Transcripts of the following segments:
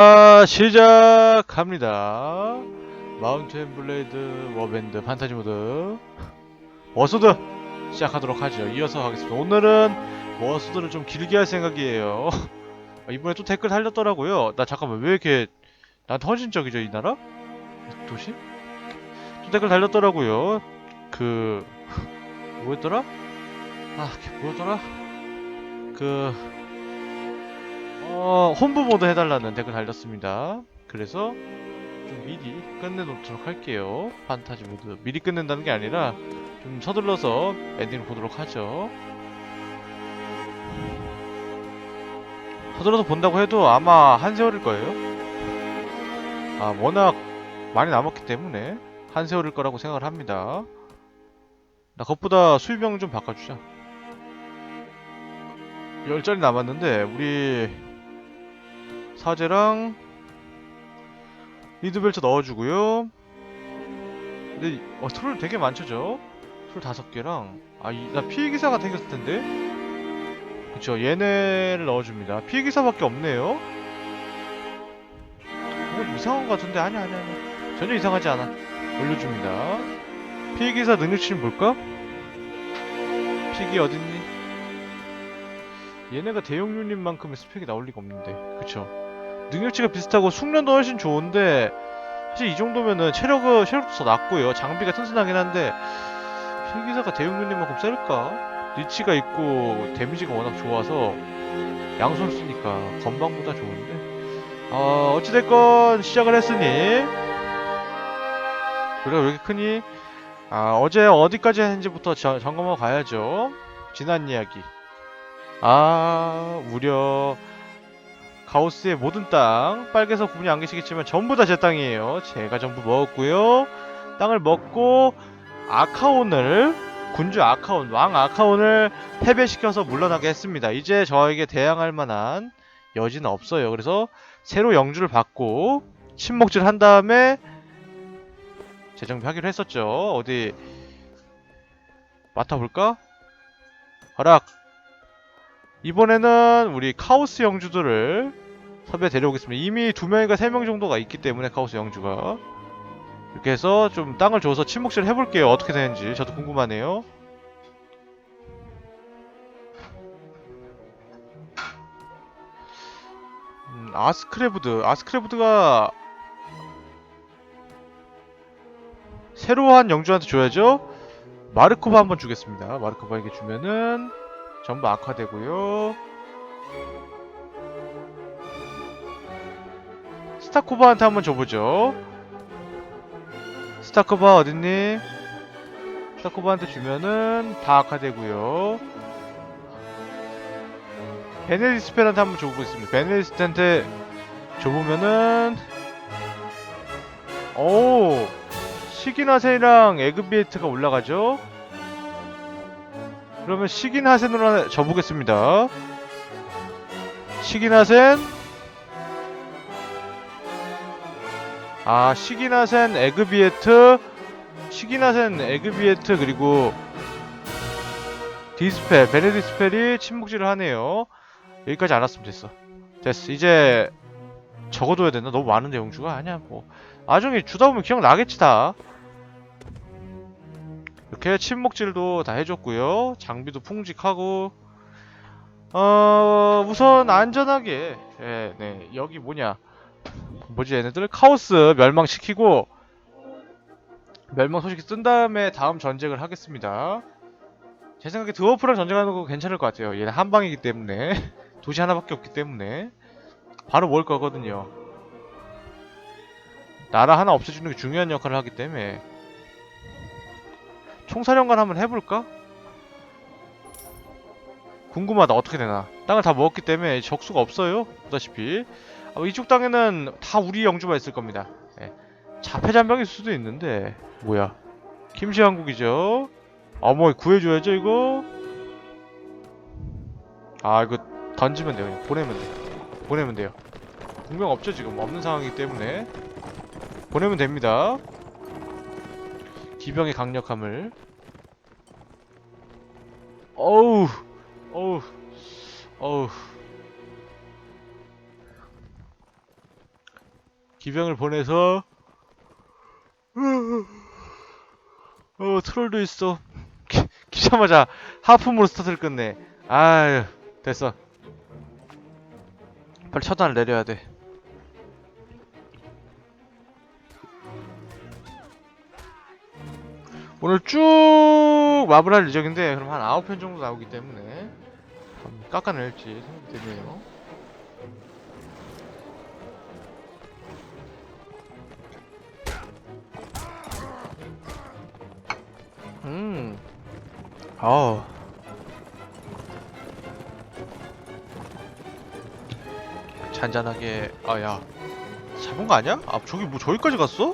자, 시작합니다. 마운틴 블레이드 워밴드 판타지 모드 워소드 시작하도록 하죠. 이어서 하겠습니다. 오늘은 워소드를 좀 길게 할 생각이에요. 이번에 또 댓글 달렸더라고요. 나 잠깐만 왜 이렇게 나한테 헌신적이죠 이 나라? 이 도시? 또 댓글 달렸더라고요. 그 뭐였더라? 아, 뭐였더라? 그 어, 홈부 모드 해달라는 댓글 달렸습니다. 그래서 좀 미리 끝내놓도록 할게요. 판타지 모드. 미리 끝낸다는 게 아니라 좀 서둘러서 엔딩을 보도록 하죠. 서둘러서 본다고 해도 아마 한 세월일 거예요. 아, 워낙 많이 남았기 때문에 한 세월일 거라고 생각을 합니다. 나 그것보다 수입병 좀 바꿔주자. 열 자리 남았는데 우리 사제랑 리드벨트 넣어주고요. 근데 어, 툴 되게 많죠, 저? 툴 다섯 개랑 아, 이, 나 피해기사가 생겼을 텐데. 그쵸, 얘네를 넣어줍니다. 피해기사밖에 없네요. 뭐 이상한 것 같은데 아니야, 아니야, 아니야. 전혀 이상하지 않아. 올려줍니다. 피해기사 능력치는 볼까? 피기 어딨니? 얘네가 대형 유닛만큼의 스펙이 나올 리가 없는데, 그쵸? 능력치가 비슷하고 숙련도 훨씬 좋은데 사실 이 정도면은 체력은 체력도 더 낮고요. 장비가 튼튼하긴 한데 필기사가 대형 유닛만큼 셀까? 리치가 있고 데미지가 워낙 좋아서 양손 쓰니까 건방보다 좋은데? 어, 어찌됐건 시작을 했으니. 우리가 왜 이렇게 크니? 아 어제 어디까지 했는지부터 저- 점검하고 가야죠. 지난 이야기. 아 무려 가우스의 모든 땅 빨개서 구분이 안 계시겠지만 전부 다 제 땅이에요. 제가 전부 먹었고요. 땅을 먹고 아카온을 군주 아카온 왕 아카온을 패배시켜서 물러나게 했습니다. 이제 저에게 대항할 만한 여지는 없어요. 그래서 새로 영주를 받고 침묵질 한 다음에 재정비하기로 했었죠. 어디 맡아볼까? 허락. 이번에는 우리 카오스 영주들을 섭외 데려오겠습니다. 이미 두 명인가 세 명 정도가 있기 때문에 카오스 영주가 이렇게 해서 좀 땅을 줘서 침묵질 해볼게요. 어떻게 되는지 저도 궁금하네요. 음, 아스크레브드 아스크레브드가 새로운 영주한테 줘야죠. 마르코바 한번 주겠습니다. 마르코바에게 주면은 전부 악화되고요. 스타코바한테 한번 줘보죠. 스타코바 어딨니? 스타코바한테 주면은 다 악화되고요. 베네디스펠한테 한번 줘보겠습니다. 베네디스한테 줘보면은 오 시기나세랑 에그비에트가 올라가죠. 그러면 시기나센으로 하나 줘보겠습니다. 시기나센 아 시기나센 에그비에트 시기나센 에그비에트 그리고 디스펠 베네디스펠이 침묵질을 하네요. 여기까지 알았으면 됐어. 됐어. 이제 적어둬야 되나? 너무 많은데 영주가? 아니야 뭐. 나중에 주다 보면 기억나겠지 다. 이렇게 침묵질도 다 해줬고요. 장비도 풍직하고. 어 우선 안전하게. 예, 네. 여기 뭐냐 뭐지 얘네들 카오스 멸망시키고 멸망 소식이 뜬 다음에 다음 전쟁을 하겠습니다. 제 생각에 드워프랑 전쟁하는 거 괜찮을 것 같아요. 얘는 한 방이기 때문에 도시 하나밖에 없기 때문에 바로 모을 거거든요. 나라 하나 없애주는 게 중요한 역할을 하기 때문에 총사령관 한번 해볼까? 궁금하다 어떻게 되나 땅을 다 먹었기 때문에 적수가 없어요 보다시피 아, 이쪽 땅에는 다 우리 영주만 있을 겁니다. 예. 자폐잔병일 수도 있는데 뭐야? 김시한국이죠. 어머 구해줘야죠 이거. 아 이거 던지면 돼요. 그냥 보내면 돼. 보내면 돼요. 분명 없죠 지금 없는 상황이기 때문에 보내면 됩니다. 기병의 강력함을. 어우 어우 어우 기병을 보내서 어 트롤도 있어. 기, 기자마자 하품으로 스타트를 끝내. 아유 됐어. 빨리 처단을 내려야 돼. 오늘 쭉 마블할 예정인데 그럼 한 9편 정도 나오기 때문에 깎아낼지 생각이 되네요 음. 아우. 잔잔하게 아야 잡은 거 아니야? 아 저기 뭐 저기까지 갔어?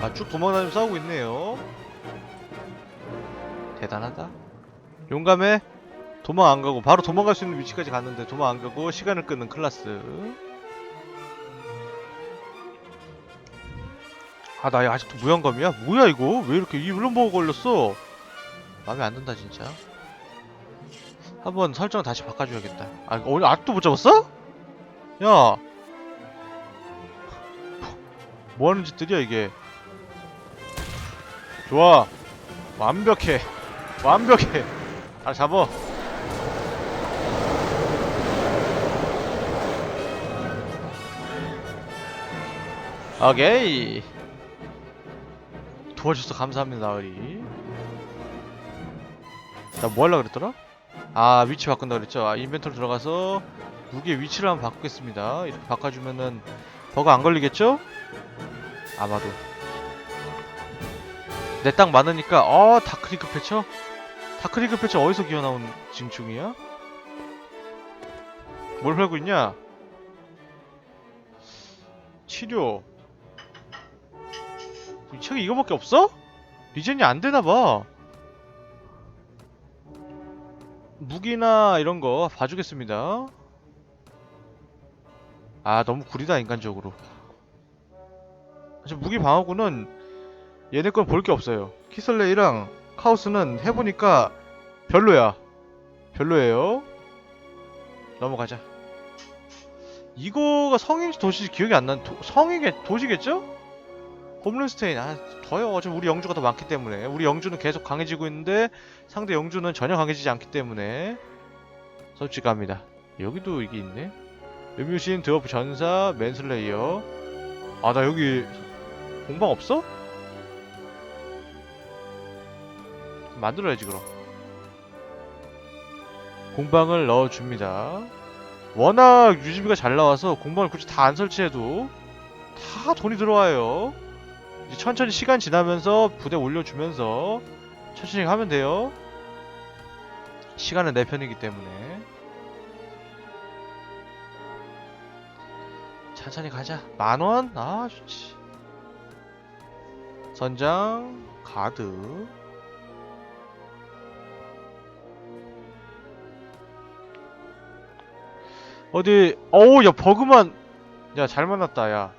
아 쭉 도망다니며 싸우고 있네요 대단하다 용감해 도망 안 가고 바로 도망갈 수 있는 위치까지 갔는데 도망 안 가고 시간을 끄는 클라스 아 나 아직도 무연감이야? 뭐야 이거? 왜 이렇게 이 물론보고 걸렸어? 마음에 안 든다 진짜. 한번 설정 다시 바꿔줘야겠다. 아 오늘 아직도 못 잡았어? 야! 뭐 하는 짓들이야 이게? 좋아. 완벽해. 완벽해. 다 잡어 오케이 도와줘서 감사합니다 나으리 나 뭐 하려고 그랬더라? 아 위치 바꾼다 그랬죠 아 인벤토리 들어가서 무기의 위치를 한번 바꾸겠습니다 이렇게 바꿔주면은 버그 안 걸리겠죠? 아마도 내땅 많으니까 어 다크리그 패쳐? 다크리그 패쳐 어디서 기어나온 징충이야? 뭘 팔고 있냐? 치료 이 책이 이거밖에 없어? 리젠이 안 되나봐. 무기나 이런 거 봐주겠습니다. 아 너무 구리다 인간적으로. 저 무기 방어구는 얘네 건 볼 게 없어요. 키슬레이랑 카오스는 해보니까 별로야. 별로예요. 넘어가자. 이거가 성인지 도시인지 기억이 안 난. 도, 성이게 도시겠죠? 홈런스테인 아 더요. 어차피 우리 영주가 더 많기 때문에. 우리 영주는 계속 강해지고 있는데 상대 영주는 전혀 강해지지 않기 때문에 솔직합니다. 여기도 이게 있네. 음유신 드워프 전사 맨슬레이어. 아 나 여기 공방 없어? 만들어야지 그럼. 공방을 넣어줍니다. 워낙 유지비가 잘 나와서 공방을 굳이 다 안 설치해도 다 돈이 들어와요 천천히 시간 지나면서 부대 올려주면서 천천히 하면 돼요. 시간은 내 편이기 때문에 천천히 가자. 만 원? 아 좋지. 선장 가드 어디 어우 야 버그만 야 잘 만났다 야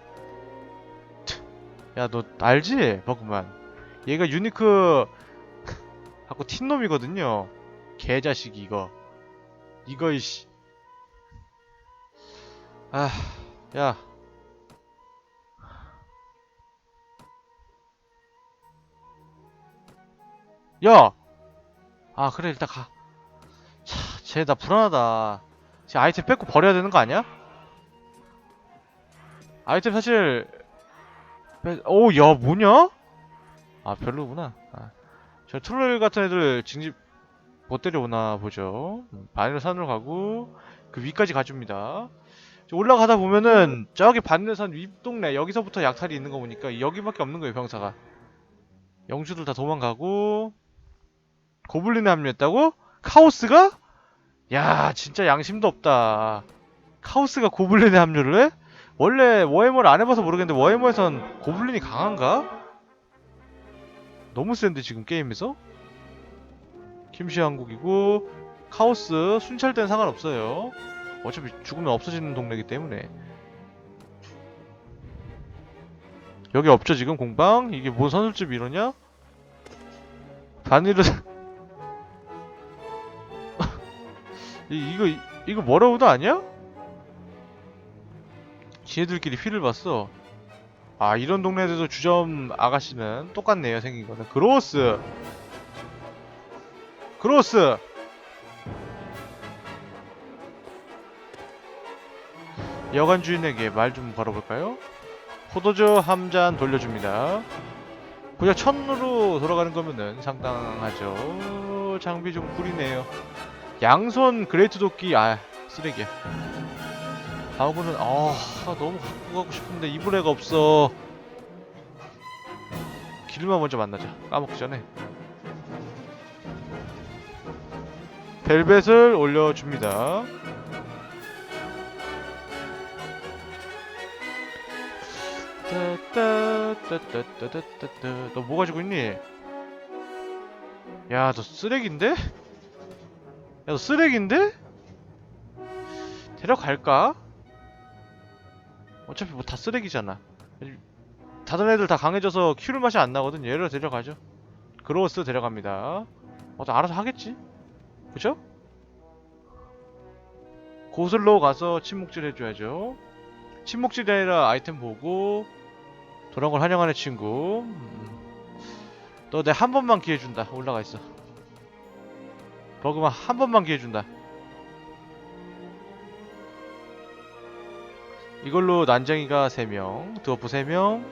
야, 너 알지? 버그만. 얘가 유니크 갖고 틴놈이거든요. 개자식 이거. 이거 이씨. 아, 야. 야. 아, 그래 일단 가. 차, 쟤나 불안하다. 쟤 아이템 뺏고 버려야 되는 거 아니야? 아이템 사실 빼- 오, 야, 뭐냐? 아, 별로구나. 아, 저 트롤 같은 애들 징집 못 데려오나 보죠. 음, 바늘 산으로 가고 그 위까지 가줍니다. 저 올라가다 보면은 저기 반대산 윗동네 여기서부터 약탈이 있는 거 보니까 여기밖에 없는 거예요, 병사가. 영주들 다 도망가고 고블린에 합류했다고? 카오스가? 야, 진짜 양심도 없다. 카오스가 고블린에 합류를 해? 원래 워해머를 안 해봐서 모르겠는데 워해머에선 고블린이 강한가? 너무 센데 지금 게임에서? 김시 왕국이고 카오스 순찰대는 상관없어요 어차피 죽으면 없어지는 동네이기 때문에 여기 없죠 지금 공방? 이게 뭔 선술집 이러냐? 이, 이거 이거 뭐라우드 아니야? 지네들끼리 피를 봤어. 아 이런 동네에도 주점 아가씨는 똑같네요 생긴 거는. 그로스. 그로스. 여관 주인에게 말 좀 걸어볼까요? 포도주 한 잔 돌려줍니다. 고작 천으로 돌아가는 거면은 상당하죠. 장비 좀 구리네요. 양손 그레이트 도끼 아 쓰레기야. 다음은 아 너무 갖고 가고 싶은데 입을 애가 없어. 길만 먼저 만나자. 까먹기 전에. 벨벳을 올려줍니다. 너 뭐 가지고 있니? 야 너 쓰레기인데? 야 너 쓰레기인데? 데려갈까? 어차피 뭐 다 쓰레기잖아. 다른 애들 다 강해져서 키울 맛이 안 나거든. 얘를 데려가죠. 그로스 데려갑니다. 어, 또 알아서 하겠지? 그죠? 고슬로 가서 침묵질 해줘야죠. 침묵질이 아니라 아이템 보고 돌아온 걸 환영하는 친구. 너내 한 번만 기회 준다. 올라가 있어. 버그만 한 번만 기회 준다 이걸로 난쟁이가 3명 드워프 3명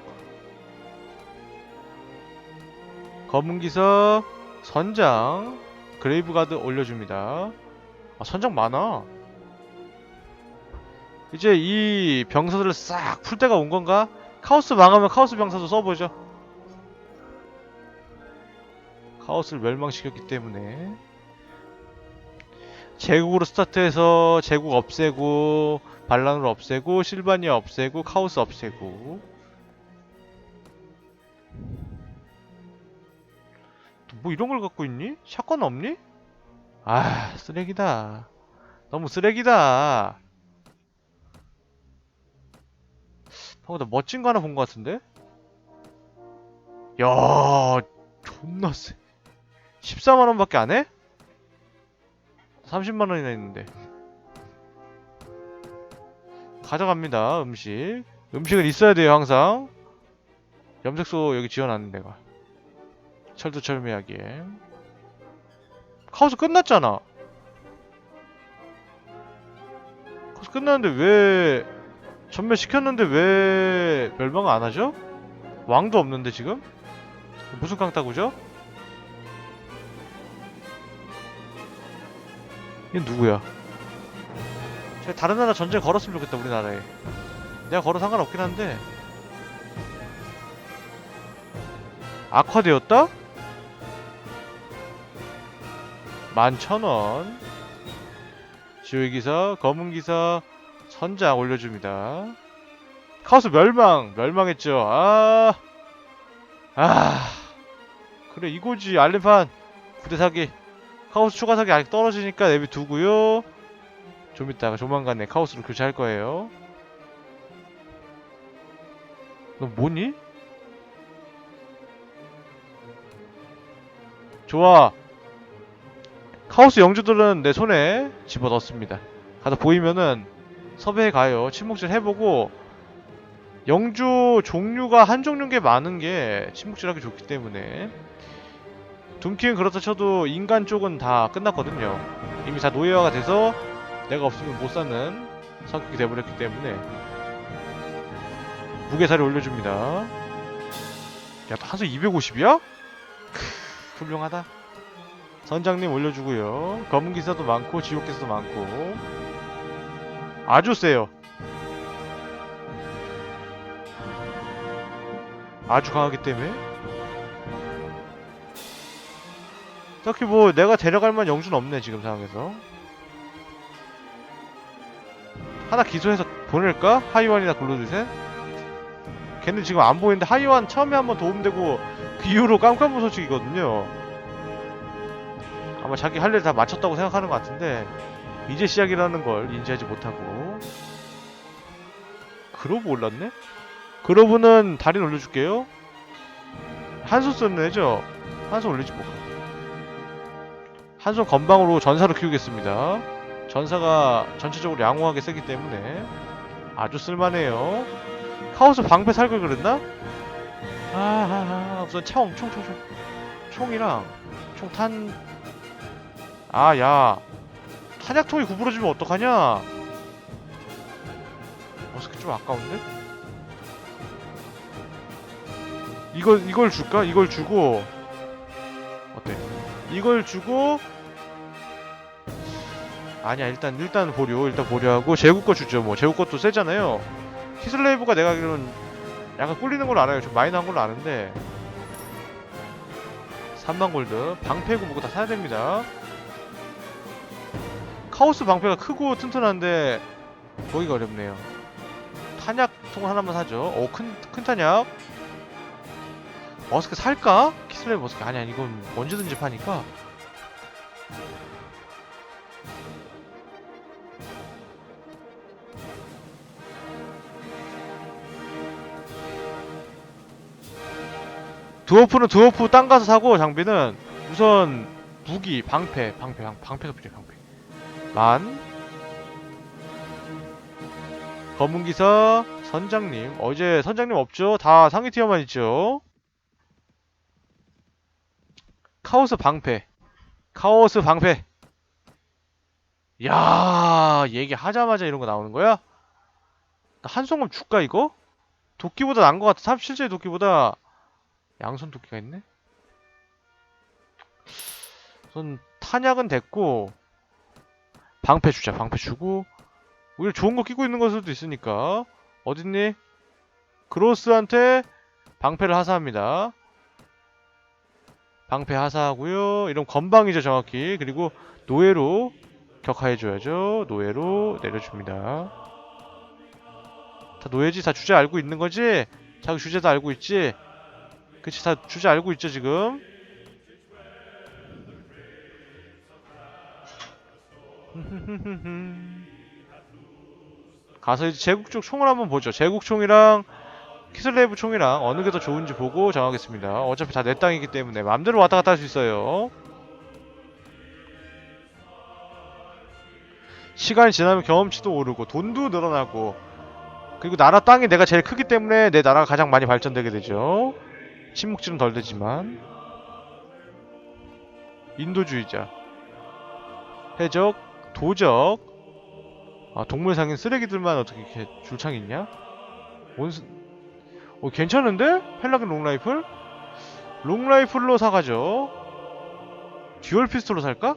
검은기사 선장 그레이브가드 올려줍니다 아 선장 많아 이제 이 병사들을 싹 풀 때가 온 건가? 카오스 망하면 카오스 병사도 써보죠. 카오스를 멸망시켰기 때문에 제국으로 스타트해서 제국 없애고 반란을 없애고 실바니아 없애고 카오스 없애고 또뭐 이런 걸 갖고 있니? 샷건 없니? 아 쓰레기다 너무 쓰레기다 방금 나 멋진 거 하나 본 거 같은데? 야, 존나 세. 14만원밖에 안 해? 30만원이나 있는데. 가져갑니다, 음식. 음식은 있어야 돼요, 항상. 염색소 여기 지어놨는 데가. 철도 철미하기에. 카오스 끝났잖아. 카오스 끝났는데 왜 전멸시켰는데 왜 멸망을 안 하죠? 왕도 없는데 지금? 무슨 깡따구죠? 얘 누구야? 쟤 다른 나라 전쟁 걸었으면 좋겠다 우리나라에 내가 걸어 상관없긴 한데 악화되었다? 11,000원 지휘기사, 검은기사, 선장 올려줍니다. 카오스 멸망! 멸망했죠. 아. 아. 그래, 이거지. 알림판. 부대 사기. 카오스 추가 사기 아직 떨어지니까 내비 두고요. 좀 이따가 조만간에 카오스를 교체할 거예요. 너 뭐니? 좋아. 카오스 영주들은 내 손에 집어넣습니다. 가서 보이면은 섭외해 가요. 침묵질 해보고 영주 종류가 한 종류인 게 많은 게 침묵질하기 좋기 때문에 둠키는 그렇다 쳐도 인간 쪽은 다 끝났거든요. 이미 다 노예화가 돼서 내가 없으면 못 사는 성격이 돼버렸기 때문에 무게살이 올려줍니다. 야, 한수 250이야? 크, 훌륭하다. 선장님 올려주고요. 검은 기사도 많고 지옥 기사도 많고 아주 세요. 아주 강하기 때문에 딱히 뭐 내가 데려갈 만한 영주는 없네 지금 상황에서 하나 기소해서 보낼까? 하이완이나 글로드셋? 걔는 지금 안 보이는데 하이완 처음에 한번 도움되고 그 이후로 깜깜한 소식이거든요 아마 자기 할 일 다 마쳤다고 생각하는 것 같은데 이제 시작이라는 걸 인지하지 못하고 그로브 올랐네? 그로브는 달인 올려줄게요 한손 쓰는 애죠? 한손 올리지 뭐 한손 건방으로 전사로 키우겠습니다 전사가 전체적으로 양호하게 세기 때문에 아주 쓸만해요. 카오스 방패 살 걸 그랬나? 아, 아, 아 우선 총, 총, 총, 총. 총이랑 총탄. 아, 야. 탄약통이 구부러지면 어떡하냐? 머스크 좀 아까운데? 이걸 이걸 줄까? 이걸 주고 어때? 이걸 주고 아니야 일단 일단 보류 일단 보류하고 제국 거 주죠 뭐. 제국 것도 세잖아요. 키슬레이브가 내가 알기로는 약간 꿀리는 걸로 알아요. 좀 많이 나온 걸로 아는데. 3만 골드. 방패고 뭐고 다 사야 됩니다. 카오스 방패가 크고 튼튼한데 보기가 어렵네요. 탄약통 하나만 사죠. 오큰 큰 탄약. 머스크 살까? 키슬레이브 머스크 아니야 이건 언제든지 파니까 드워프는 드워프 땅 가서 사고 장비는 우선 무기 방패 방패 방, 방패가 필요해 방패 만 검은기사 선장님 어제 선장님 없죠? 다 상위 티어만 있죠? 카오스 방패 카오스 방패 야 얘기하자마자 이런 거 나오는 거야? 나 한송금 줄까 이거? 도끼보다 난거 같아 삽 실제 도끼보다 양손 도끼가 있네? 우선 탄약은 됐고 방패 주자 방패 주고 우리 좋은 거 끼고 있는 걸 수도 있으니까 어딨니? 그로스한테 방패를 하사합니다 방패 하사하고요 이런 건방이죠 정확히 그리고 노예로 격하해줘야죠 노예로 내려줍니다 다 노예지 다 주제 알고 있는 거지? 자기 주제도 알고 있지? 그치 다 주제 알고 있죠 지금? 가서 이제 제국 쪽 총을 한번 보죠. 제국 총이랑 키슬레이브 총이랑 어느 게 더 좋은지 보고 정하겠습니다. 어차피 다 내 땅이기 때문에. 마음대로 왔다 갔다 할 수 있어요. 시간이 지나면 경험치도 오르고 돈도 늘어나고 그리고 나라 땅이 내가 제일 크기 때문에 내 나라가 가장 많이 발전되게 되죠 침묵질은 덜 되지만 인도주의자 해적 도적 아 동물상인 쓰레기들만 어떻게 이렇게 줄창 있냐 원스 어 괜찮은데? 펠라긴 롱라이플? 롱라이플로 사가죠 듀얼 피스톨로 살까?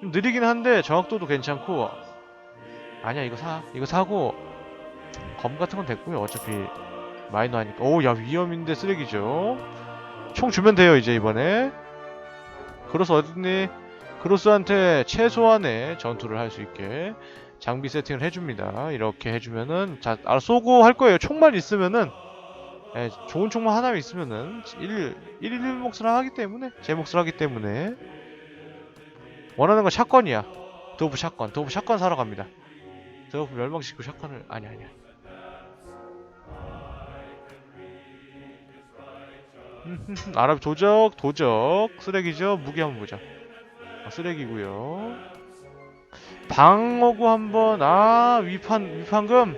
좀 느리긴 한데 정확도도 괜찮고 아니야 이거 사 이거 사고 검 같은 건 됐고요 어차피 마이너 하니까. 오야 위험인데 쓰레기죠. 총 주면 돼요 이제 이번에. 그로스 어딨니? 그로스한테 최소한의 전투를 할 수 있게 장비 세팅을 해줍니다. 이렇게 해주면은 자 알아 쏘고 할 거예요. 총만 있으면은 예, 좋은 총만 하나 있으면은 1, 1, 1 몫을 하기 때문에 제 몫을 하기 때문에. 원하는 건 샷건이야. 도브 샷건. 도브 샷건 사러 갑니다. 도브 멸망시키고 샷건을 아니 아니야 아랍 도적 도적 쓰레기죠. 무기 한번 보자. 아, 쓰레기고요. 방어구 한번 아 위판 위판금?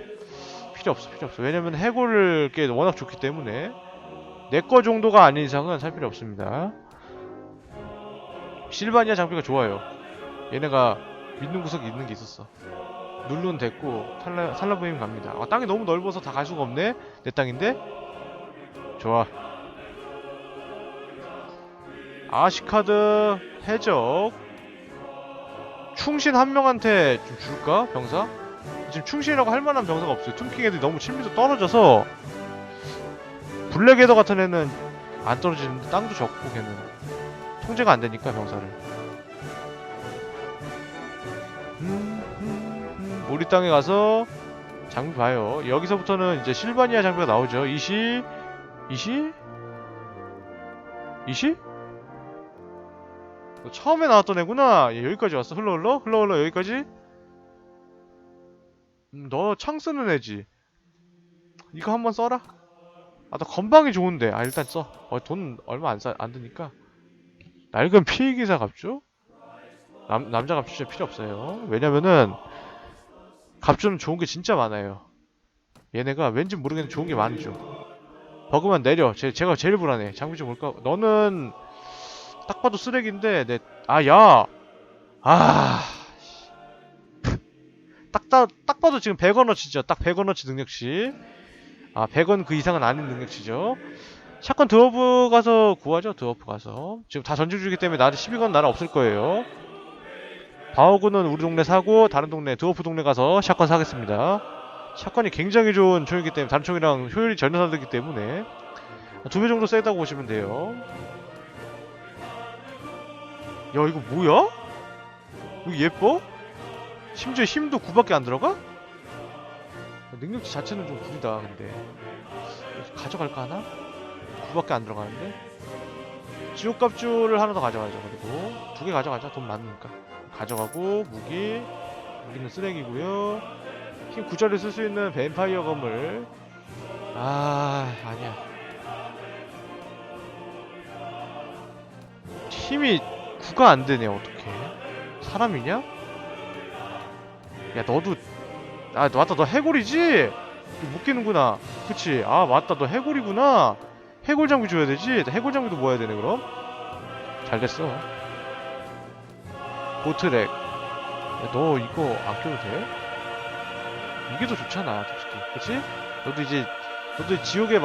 필요 없어 필요 없어. 왜냐면 해골을 게 워낙 좋기 때문에. 내 거 정도가 아닌 이상은 살 필요 없습니다. 실바니아 장비가 좋아요. 얘네가 믿는 구석이 있는 게 있었어. 눌룬 됐고 탈라, 살라브임 갑니다. 아 땅이 너무 넓어서 다 갈 수가 없네? 내 땅인데? 좋아 아시카드 해적. 충신 한 명한테 좀 줄까 병사? 지금 충신이라고 할 만한 병사가 없어요. 툼킹 애들이 너무 친밀도 떨어져서. 블랙에더 같은 애는 안 떨어지는데 땅도 적고 걔는 통제가 안 되니까 병사를. 음, 음, 음. 우리 땅에 가서 장비 봐요. 여기서부터는 이제 실바니아 장비가 나오죠. 이시 이시 이시? 너 처음에 나왔던 애구나. 얘 여기까지 왔어. 흘러 흘러 흘러 흘러 여기까지. 음, 너창 쓰는 애지. 이거 한번 써라. 아, 나 건방이 좋은데. 아, 일단 써. 어, 돈 얼마 안, 사, 안 드니까. 낡은 피해기사 값죠? 남, 남자 값 진짜 필요 없어요. 왜냐면은, 갑주는 좋은 게 진짜 많아요. 얘네가 왠지 모르겠는데 좋은 게 많죠. 버그만 내려. 제, 제가 제일 불안해. 장비 좀 볼까? 너는 딱 봐도 쓰레기인데 내 아 야. 아. 딱, 딱, 딱 봐도 지금 100원어치죠. 딱 100원어치 능력치. 아, 100원 그 이상은 아닌 능력치죠. 샷건 드워프 가서 구하죠. 드워프 가서. 지금 다 전주 주기 때문에 나한테 12건 나라 없을 거예요. 바오구는 우리 동네 사고 다른 동네 드워프 동네 가서 샷건 사겠습니다. 샷건이 굉장히 좋은 총이기 때문에 다른 총이랑 효율이 전혀 다르기 때문에 두 배 정도 세다고 보시면 돼요. 야 이거 뭐야? 이거 예뻐? 심지어 힘도 9밖에 안 들어가? 능력치 자체는 좀 구리다 근데 가져갈까 하나? 9밖에 안 들어가는데? 지옥갑주를 하나 더 가져가죠 그리고 두 개 가져가자 돈 많으니까 가져가고 무기 무기는 쓰레기고요 힘 9짜리 쓸수 있는 뱀파이어 검을 아 아니야 힘이 9가 안 되네 어떡해. 사람이냐? 야 너도 아 맞다 너 해골이지? 깨는구나. 그치. 아 맞다 너 해골이구나. 해골 장비 줘야 되지? 해골 장비도 모아야 되네 그럼. 잘 됐어. 보트렉 야, 너 이거 안 껴도 돼? 이게 더 좋잖아 솔직히. 그치? 너도 이제 너도 지옥의